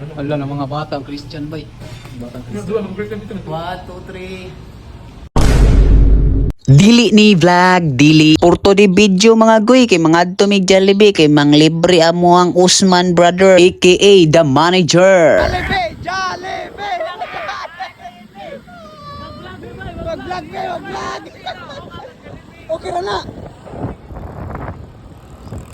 Ala ng mga batang Christian bay. Batang Christian. 1, 2, 3. Dili ni vlog, dili. Porto di video mga goy kay mga tumig Jollibee kay mang libre amo ang Usman brother aka the manager.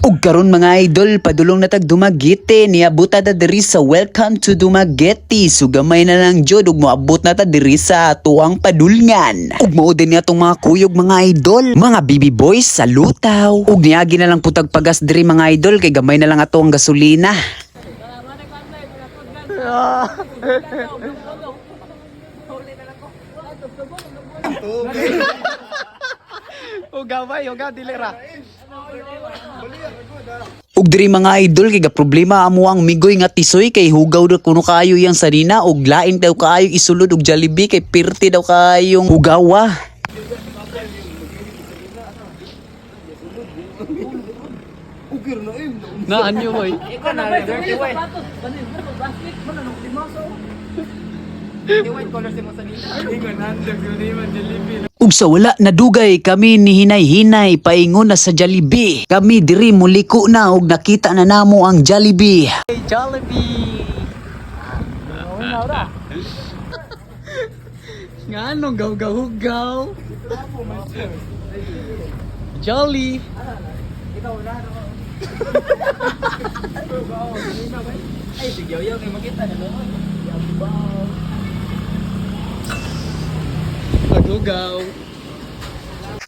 Ug karon mga idol, padulong na tag Dumaguete niabuta ta diri sa Welcome to Dumaguete. Sugamay na lang jud ug moabot na ta diri sa tuang padulngan. Ug mao din atong mga kuyog mga idol, mga baby boys sa lutaw. Ug niagi na lang putag pagas diri mga idol kay gamay na lang ato ang gasolina. Uga bay, uga dilera. Ug diri mga idol kay ga problema amo ang migoy nga tisoy kay hugaw na kuno kayo yang sarina ug lain daw kaayo isulod og Jollibee kay pirti daw kayong hugawa. Naan nyo bay. Ikaw na, dirty white. Dirty white color si mo sa nila. Nandang yun naman, Jollibee. Ug sa wala nadugay kami ni hinay-hinay paingon na sa Jollibee. Kami diri muliko na ug nakita na namo ang Jollibee. Jollibee. Nga anong gaw-gaw-gaw? Jolly. Ay, sigyaw-yaw kayo makita na doon. Pagugaw.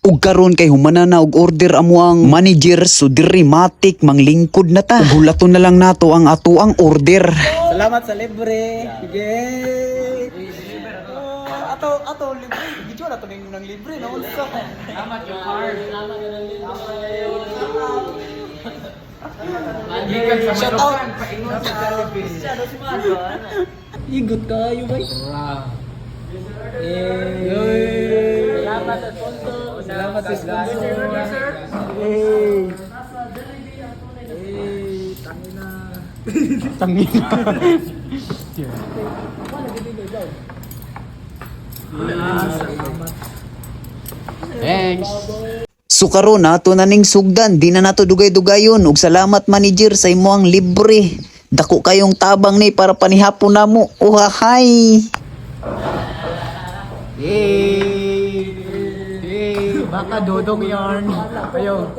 Ug karon kay humana na og order amo ang manager so diri matik manglingkod na ta. Ug hulaton na lang nato ang ato ang order. Salamat sa libre. Yay! Oh, ato, ato, libre. Video na to ng, ng libre. No? Salamat yung card. Salamat yung libre. Shout out. Igot kayo bay. Yay! Salamat sa sponsor. Salamat sa sponsor. Yay! Tangin. Thanks. So karon nato na ning sugdan, di na nato dugay-dugayon ug salamat manager sa imo ang libre. Dako kayong tabang ni para panihapon namo. Uhahay. Yay! Yay! Baka dodong yarn. Kayo.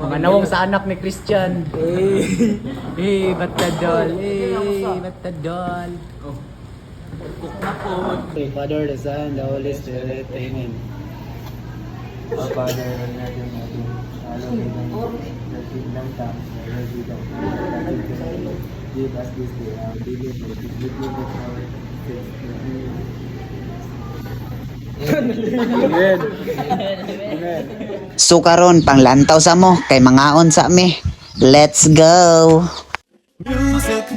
Mga nawong sa anak ni Christian. Hey! Hey, batadol. Hey, batadol. Okay, Father, the Son, the Holy Spirit. Amen. Father, hallowed be thy name. Thy kingdom come, thy will be done. Thy will be done. Give us this day our daily bread. Forgive us our sins. Amen. Amen. So karon panglantaw sa mo kay mangaon sa mi. Let's go. Sweet,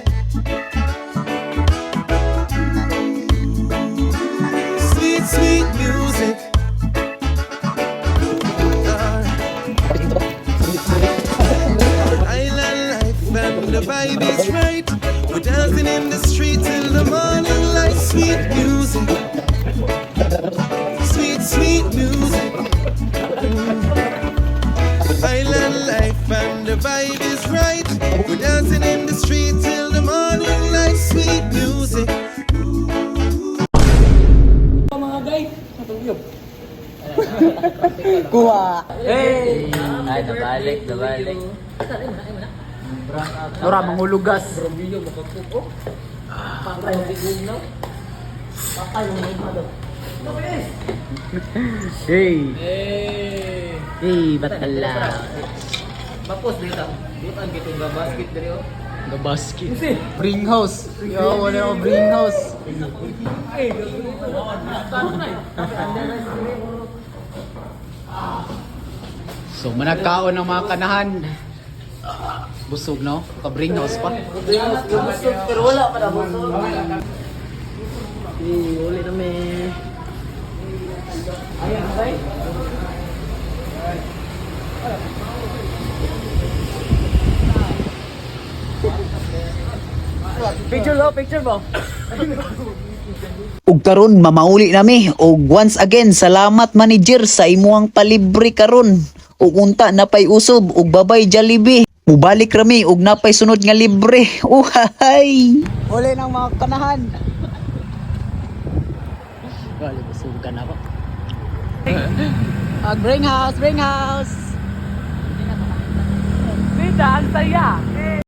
vibe right. We're dancing in the street till the morning light. Sweet music. Sweet, sweet music. Island life and the vibe is right. We're dancing in the street till the morning light. Sweet music. Hey! Ay, nabalik, nabalik. Ora, mangulugas. Hey! Hey, batala. Bapos, dito. Ang gitong ga basket diri oh. The basket. Bring house. Yo, wala ako bring house. So, managkaon ng mga kanahan. Busog no? Kabrinos pa. Busog pero wala pa na busog. Hey, uli na me. Ayan, okay? Picture lo, picture mo. ug karon mamauli nami ug once again salamat manager sa imuhang palibre karon ug unta na pay usob ug babay Jollibee Mubalik rami ug napay sunod nga libre. Uhay! Uli ng mga kanahan. Wala, na ako. Ah, bring house, bring house. Sita, ang saya.